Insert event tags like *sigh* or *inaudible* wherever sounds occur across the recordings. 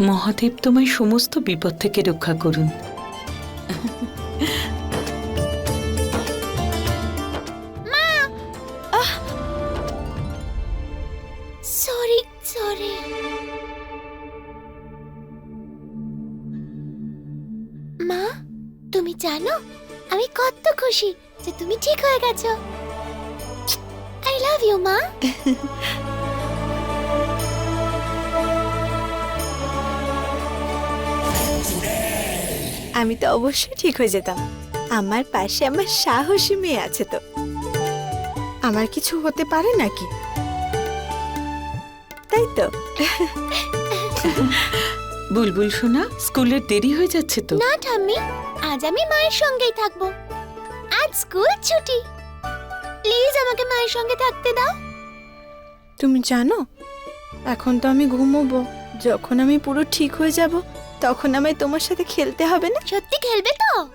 মহাদেব তোমায় সমস্ত বিপদ থেকে রক্ষা করুন। সরি সরি মা তুমি জানো আমি কত খুশি যে তুমি ঠিক হয়ে গেছো। আই লাভ ইউ মা। *laughs* আমি তো অবশ্যই ঠিক হয়ে যেতাম। আমার পাশে আমার সাহসী মেয়ে আছে তো। আমার কিছু হতে পারে নাকি? তাই তো। বুলবুল শোনা স্কুলের দেরি হয়ে যাচ্ছে তো? না ঠাম্মি আজ আমি মায়ের সঙ্গেই থাকব। আজ স্কুল ছুটি। প্লিজ আমাকে মায়ের সঙ্গে থাকতে দাও। তুমি জানো এখন তো আমি ঘুমোবো। যখন আমি পুরো ঠিক হয়ে যাব তখন আমায় তোমার সাথে খেলতে হবে না? সত্যি খেলবে তো?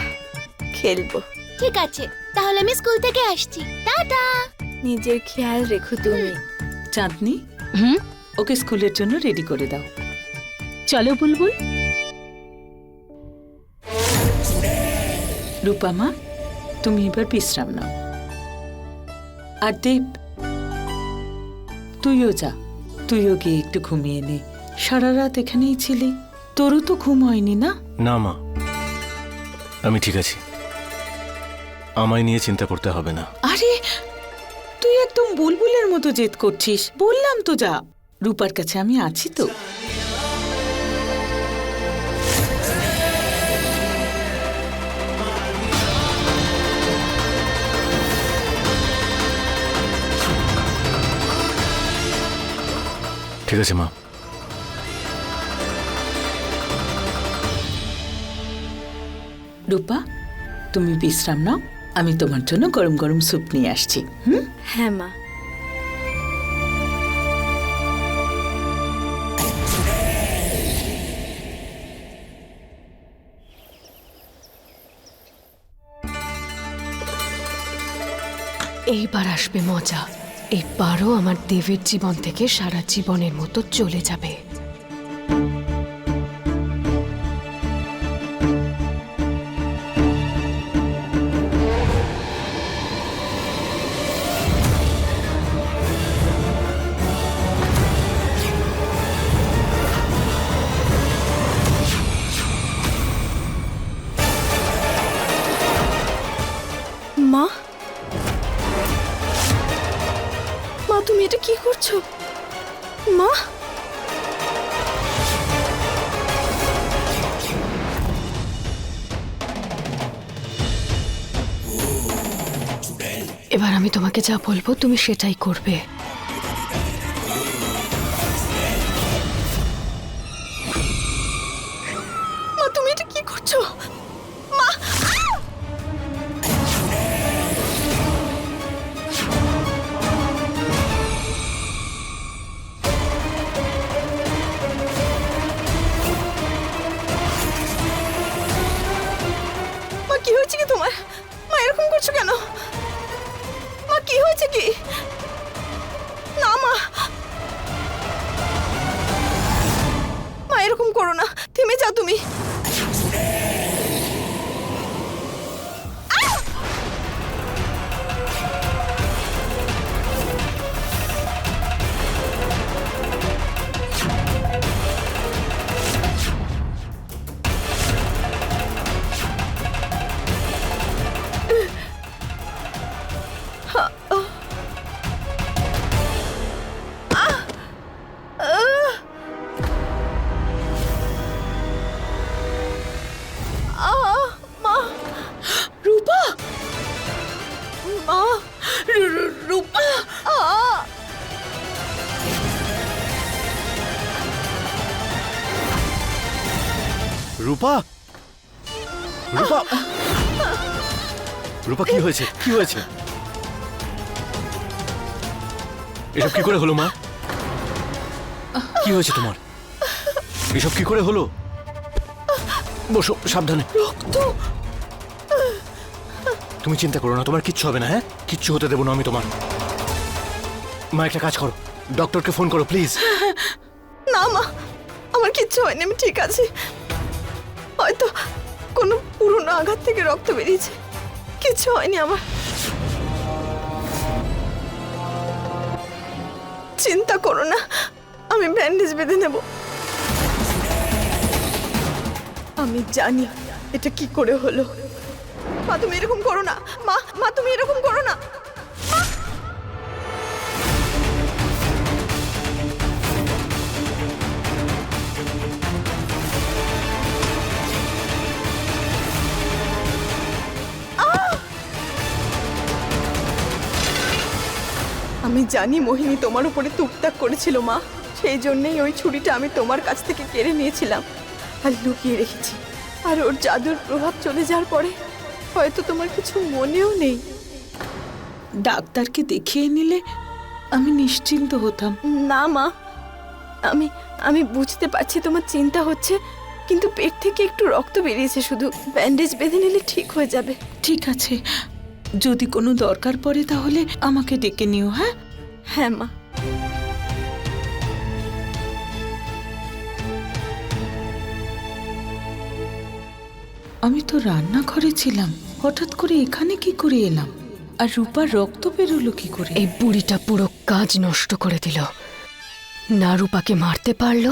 *sighs* খেলব। ঠিক আছে তাহলে আমি স্কুল থেকে আসছি। টাটা! নিজের খেয়াল রেখো তুমি। চাঁদনি হুম? ওকে স্কুলের জন্য রেডি করে দাও। চলো বুলবুল। রূপামা তুমি এবার বিশ্রাম নাও। আর দেব তুইও যা তুইও গিয়ে একটু ঘুমিয়ে নে। সারা রাত এখানেই ছিলি। তোরও তো ঘুম হয়নি না? না মা। আমি ঠিক আছি। আমায় নিয়ে চিন্তা করতে হবে না। আরে তুই একদম বুলবুলের মতো জেদ করছিস। বললাম তো যা। রূপার কাছে আমি আছি তো। ঠিক আছে মা। রূপা তুমি বিশ্রাম নাও। আমি তোমার জন্য গরম গরম স্যুপ নিয়ে আসছি হুম? হ্যাঁ মা। এইবার আসবে মজা। এবারও আমার দেবের জীবন থেকে সারা জীবনের মতো চলে যাবে। এবার আমি তোমাকে যা বলব তুমি সেটাই করবে। রূপা? রূপা? রূপা কি হয়েছে? কি হয়েছে? এসব কি করে হলো মা? কি হয়েছে তোমার? এসব কি করে হলো? বসো সাবধানে। রক্ত! তুমি চিন্তা করো না তোমার কিচ্ছু হবে না হ্যাঁ? কিচ্ছু হতে দেবো না আমি তোমার। মা একটা কাজ করো। ডক্টরকে ফোন করো প্লিজ। না মা আমার কিচ্ছু হয়নি আমি ঠিক আছি। হয়তো কোনো পুরনো আঘাত থেকে রক্ত বেরিয়েছে। কিছু হয়নি আমার। চিন্তা করো না, আমি ব্যান্ডেজ বেঁধে নেব। আমি জানি এটা কি করে হলো। মা, তুমি এরকম করো না। মা মা, তুমি এরকম করো না। আমি জানি মোহিনী তোমার উপরে টুকটাক করেছিল মা। সেই জন্যই ওই ছুরিটা আমি তোমার কাছ থেকে কেড়ে নিয়েছিলাম আর লুকিয়ে রেখেছি। আর ওর জাদুর প্রভাব চলে যাওয়ার পরে হয়তো তোমার কিছু মনেও নেই। ডাক্তারকে দেখিয়ে নিলে আমি নিশ্চিন্ত হতাম। না মা। আমি আমি বুঝতে পারছি তোমার চিন্তা হচ্ছে কিন্তু পেট থেকে একটু রক্ত বেরিয়েছে শুধু। ব্যান্ডেজ বেঁধে নিলে ঠিক হয়ে যাবে। ঠিক আছে। যদি কোনো দরকার পড়ে তাহলে আমাকে ডেকে নিও হ্যাঁ? হ্যাঁ মা। আমি তো রান্নাঘরে ছিলাম। হঠাৎ করে এখানে কি করে এলাম? আর রূপার রক্ত বেরোলো কি করে? এই বুড়িটা পুরো কাজ নষ্ট করে দিল। না রূপাকে মারতে পারল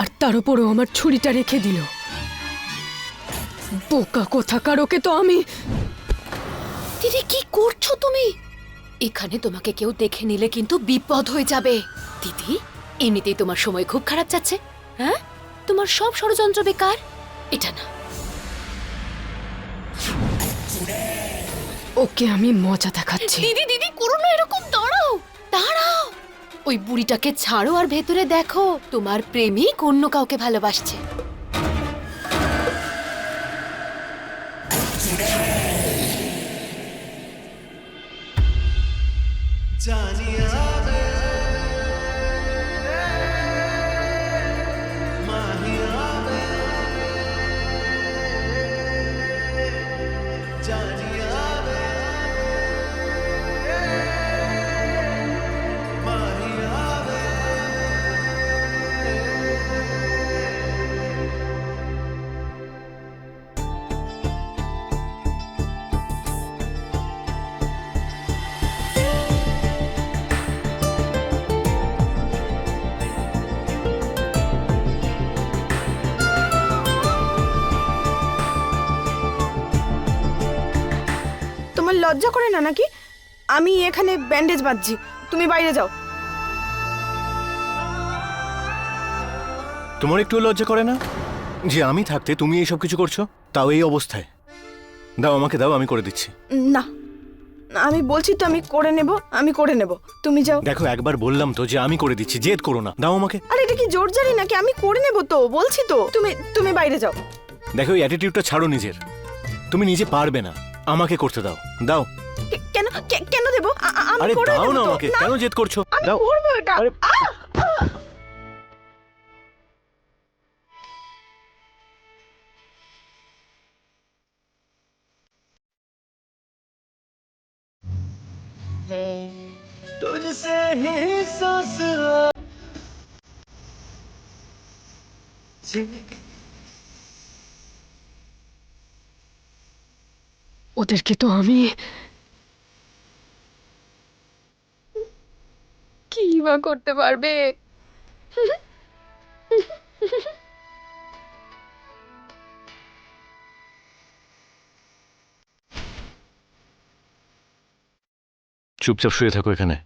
আর তার উপরও আমার ছুরিটা রেখে দিল। বোকা কোথাকার ওকে তো আমি দিদি কি করছ তুমি? এখানে তোমাকে কেউ দেখে নিলে কিন্তু বিপদ হয়ে যাবে। দিদি এমনিতেই তোমার সময় খুব খারাপ যাচ্ছে হ্যাঁ? তোমার সব ষড়যন্ত্র বেকার। এটা না। ওকে আমি মজা দেখাচ্ছি। দিদি দিদি করো না এরকম দাঁড়াও দাঁড়াও। ওই বুড়িটাকে ছাড়ো আর ভেতরে দেখো তোমার প্রেমিক অন্য কাউকে ভালোবাসছে। তোমার লজ্জা করে না নাকি? আমি এখানে ব্যান্ডেজ বাঁধছি। তুমি বাইরে যাও। তোমার একটু লজ্জা করে না? যে আমি থাকতে তুমি এইসব কিছু করছ তাও এই অবস্থায়। দাও আমাকে দাও আমি করে দিচ্ছি। না। আমি বলছি তো আমি করে নেব আমি করে নেব। তুমি যাও। দেখো একবার বললাম তো যে আমি করে দিচ্ছি জেদ করো না। দাও আমাকে। আরে এটা কি জোর জারি নাকি? আমি করে নেব তো বলছি তো। তুমি তুমি বাইরে যাও। দেখো ওই অ্যাটিটিউডটা ছাড়ো নিজের। তুমি নিজে পারবে না। আমাকে করতে দাও দাও কে- কেন কে- কেন দেব আ- আ- আমি আরে করে দাও নেব না তো। আমাকে না, কেন জেদ করছো আমি দাও করবো এটা আরে तुझसे ही सांस ওদেরকে তো আমি কি বা করতে পারবে? চুপচাপ শুয়ে থাকো এখানে।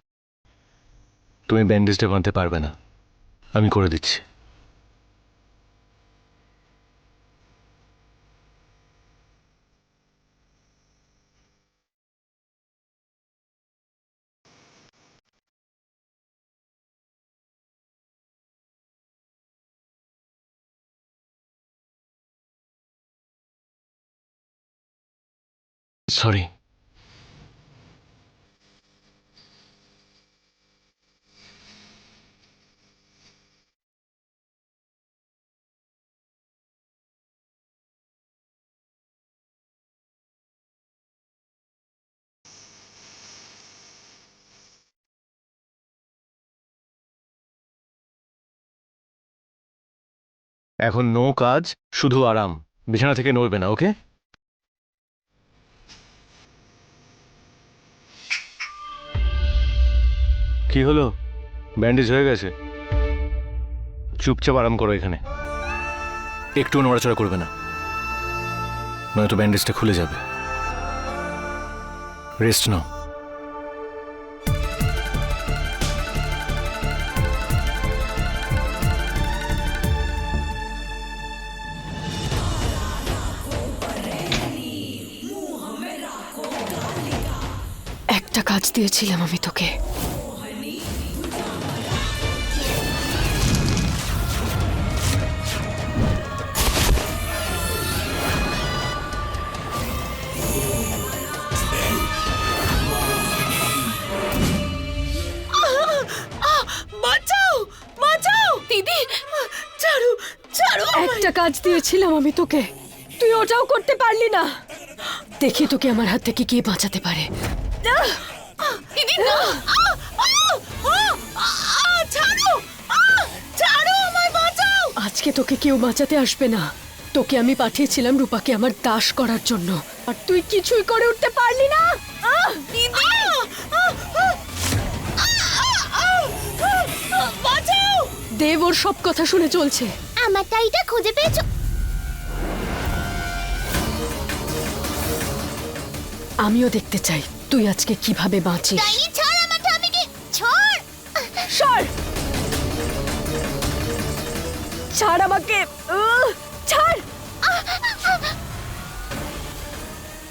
তুমি ব্যান্ডেজটা বাঁধতে পারবে না। আমি করে দিচ্ছি। সরি। এখন নো কাজ শুধু আরাম। বিছানা থেকে নড়বে না ওকে? কি হলো? ব্যান্ডেজ হয়ে গেছে। চুপচাপ আরাম করো এখানে। একটু নড়াচড়া করবে না। নয়তো ব্যান্ডেজটা খুলে যাবে। রেস্ট নাও। একটা কাজ দিয়েছিলাম আমি তোকে। কাজ দিয়েছিলাম আমি তোকে। তুই ওটাও করতে পারলি না। দেখি তোকে আমার হাত থেকে কে বাঁচাতে পারে। আজকে তোকে কেউ বাঁচাতে আসবে না। তোকে আমি পাঠিয়েছিলাম রূপাকে আমার দাস করার জন্য। আর তুই কিছুই করে উঠতে পারলি না। দেব ওর সব কথা শুনে চলছে। আমার টাইটা খুঁজে পেয়েছ। আমিও দেখতে চাই তুই আজকে কীভাবে বাঁচিস? ছাড় আমার ঠামিকে ছাড়। সর ছাড় আমাকে উহ, ছাড়!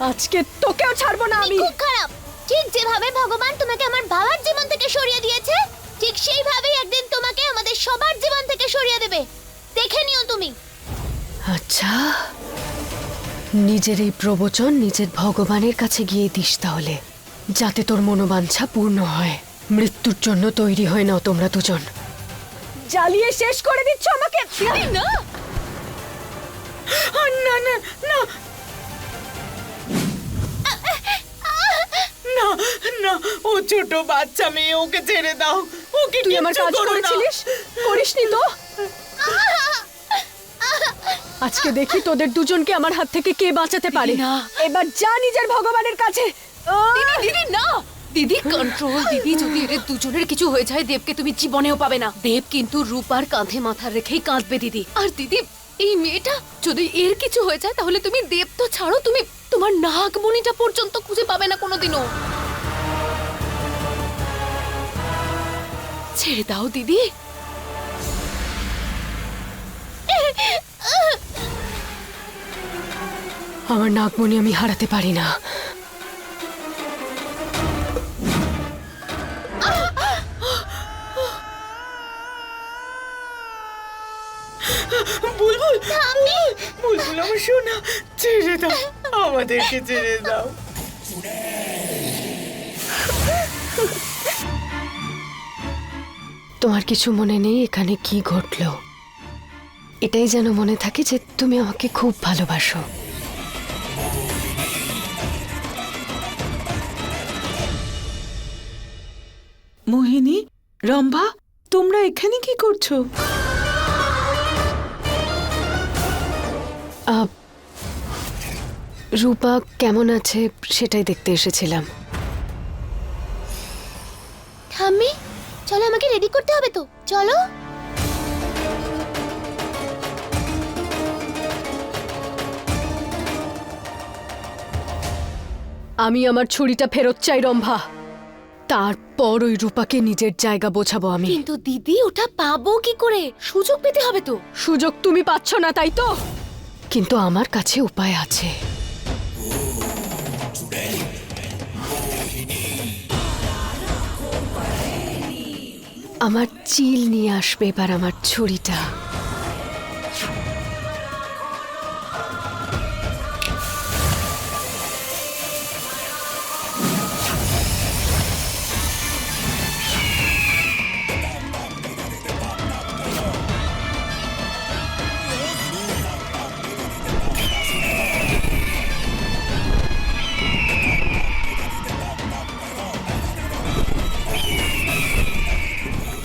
আজকে তোকেও ছাড়বো না আমি। খুব খারাপ। ঠিক যেভাবে ভগবান তোমাকে আমার বাবার জীবন থেকে সরিয়ে দিয়েছে ঠিক সেইভাবেই একদিন তোমাকে আমাদের সবার জীবন থেকে সরিয়ে দেবে। দেখে নিও তুমি। আচ্ছা। নিজের এই প্রবচন নিজের ভগবানের কাছে গিয়ে দিস তাহলে যাতে তোর মনোবাঞ্ছা পূর্ণ হয়। মৃত্যুর জন্য তৈরি হয় নাও তোমরা দুজন। জ্বালিয়ে শেষ করে দিচ্ছ আমাকে? না! না না না। না না ও ছোট বাচ্চা মেয়ে ওকে ছেড়ে দাও। ওকে তুই আমার কাজ করো না। করেছিলিস? করিসনি তো? আজকে দেখি তোদের দুজনকে আমার হাত থেকে কে বাঁচাতে পারে। না। এবার যা নিজের ভগবানের কাছে। দিদি দিদি না। দিদি কন্ট্রোল দিদি যদি এদের দুজনের কিছু হয়ে যায় দেবকে তুমি জীবনেও পাবে না। দেব কিন্তু রূপার কাঁধে মাথা রেখেই কাঁদবে দিদি। আর দিদি এই মেয়েটা যদি এর কিছু হয়ে যায় তাহলে তুমি দেব তো ছাড়ো তুমি তোমার নাগমণিটা পর্যন্ত খুঁজে পাবে না কোনোদিনও। ছেড়ে দাও দিদি। আমার নাগমণি আমি হারাতে পারি না। বুলবুল বুলবুল আমার শোনা ছেড়ে দাও আমাদেরকে ছেড়ে দাও। তোমার কিছু মনে নেই এখানে কি ঘটলো? এটাই যেন মনে থাকে যে তুমি আমাকে খুব ভালোবাসো। মোহিনী রম্ভা তোমরা এখানে কি করছ? আহ, রূপা কেমন আছে সেটাই দেখতে এসেছিলাম। ঠাম্মি চলো আমাকে রেডি করতে হবে তো। চলো। আমি আমার ছুরিটা ফেরত চাই রম্ভা। তারপর ওই রূপাকে নিজের জায়গা বোঝাবো আমি। কিন্তু দিদি ওটা পাবো কি করে? সুযোগ পেতে হবে তো। সুযোগ তুমি পাচ্ছ না তাই তো? কিন্তু আমার কাছে উপায় আছে। আমার চিল নিয়ে আসবে এবার আমার ছুরিটা।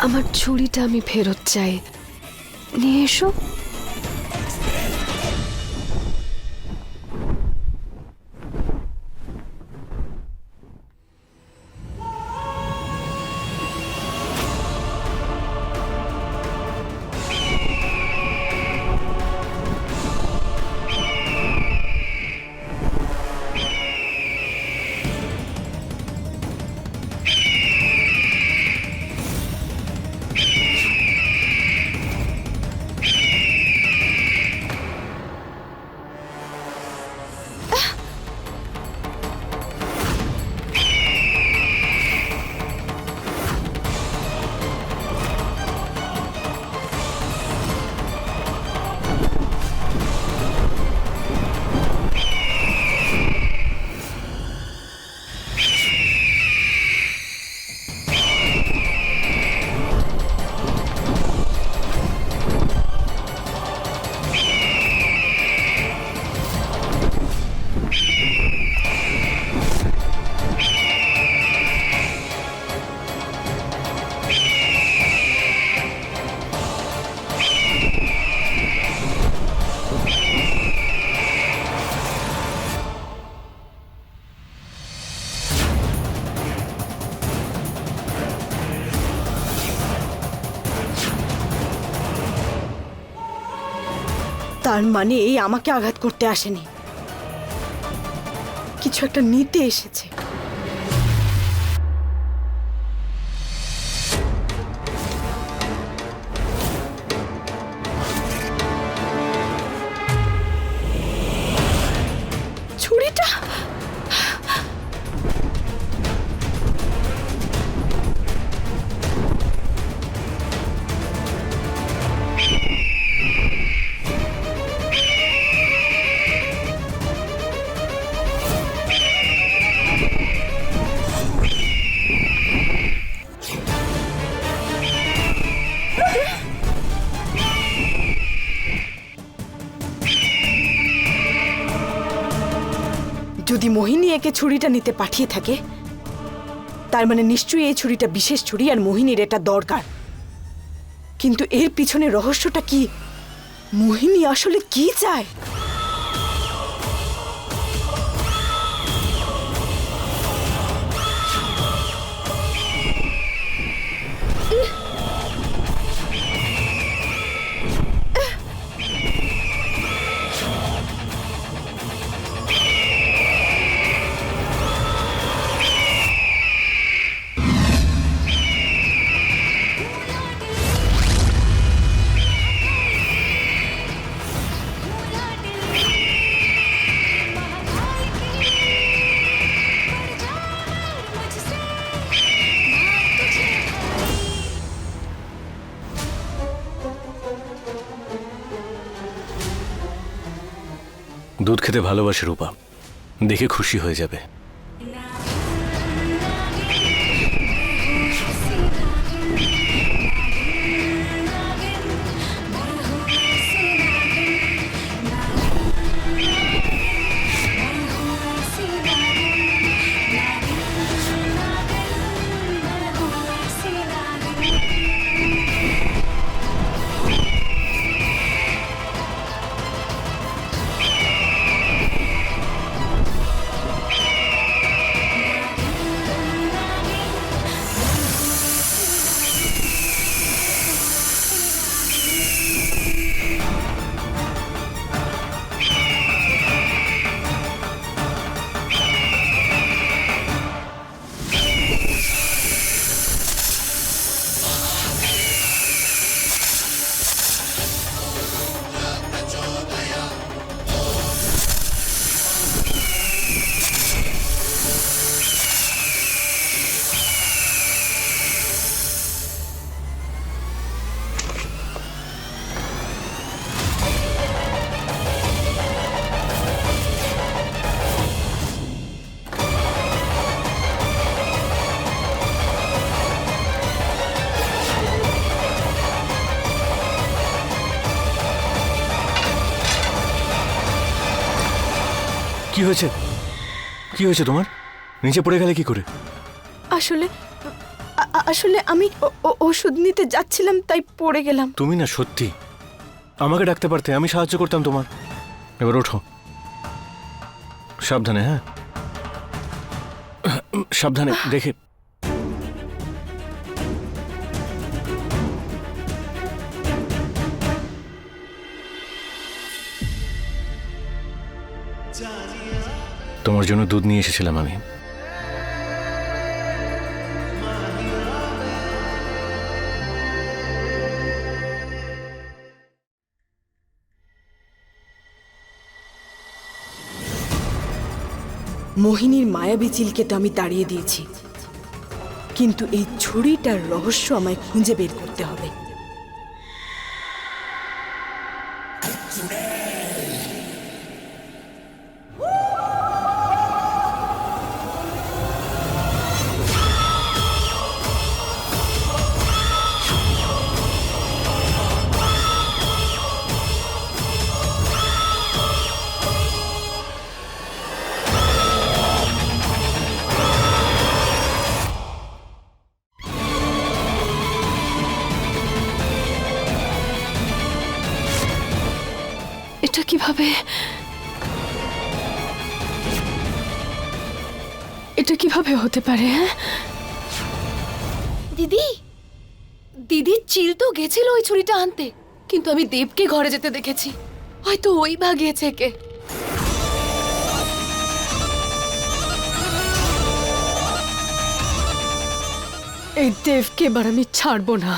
আমার ছুরিটা আমি ফেরত চাই। নিয়ে এসো। তার মানে এই আমাকে আঘাত করতে আসেনি। কিছু একটা নিতে এসেছে। ছুরিটা? একে ছুরিটা নিতে পাঠিয়ে থাকে। তার মানে নিশ্চয়ই এই ছুরিটা বিশেষ ছুরি আর মোহিনীর এটা দরকার। কিন্তু এর পিছনে রহস্যটা কি? মোহিনী আসলে কি চায়? খেতে ভালোবাসে রূপা। দেখে খুশি হয়ে যাবে। কি হয়েছে? কি হয়েছে তোমার? নিচে পড়ে গেলে কি করে? আসলে আসলে আমি ওষুধ নিতে যাচ্ছিলাম তাই পড়ে গেলাম। তুমি না সত্যি। আমাকে ডাকতে পারতে আমি সাহায্য করতাম তোমার। এবার ওঠো। সাবধানে হ্যাঁ? সাবধানে দেখে তোমার জন্য দুধ নিয়ে এসেছিলাম আমি। মোহিনীর মায়াবী চিলকে তো আমি তাড়িয়ে দিয়েছি। কিন্তু এই ছুরিটার রহস্য আমায় খুঁজে বের করতে হবে। এটা কীভাবে? এটা কীভাবে হতে পারে হ্যাঁ? দিদি দিদি চিল তো গেছিল ওই ছুরিটা আনতে কিন্তু আমি দেবকে ঘরে যেতে দেখেছি। হয়তো ওই ভাগিয়েছে কে এই দেবকে এবার আমি ছাড়বো না।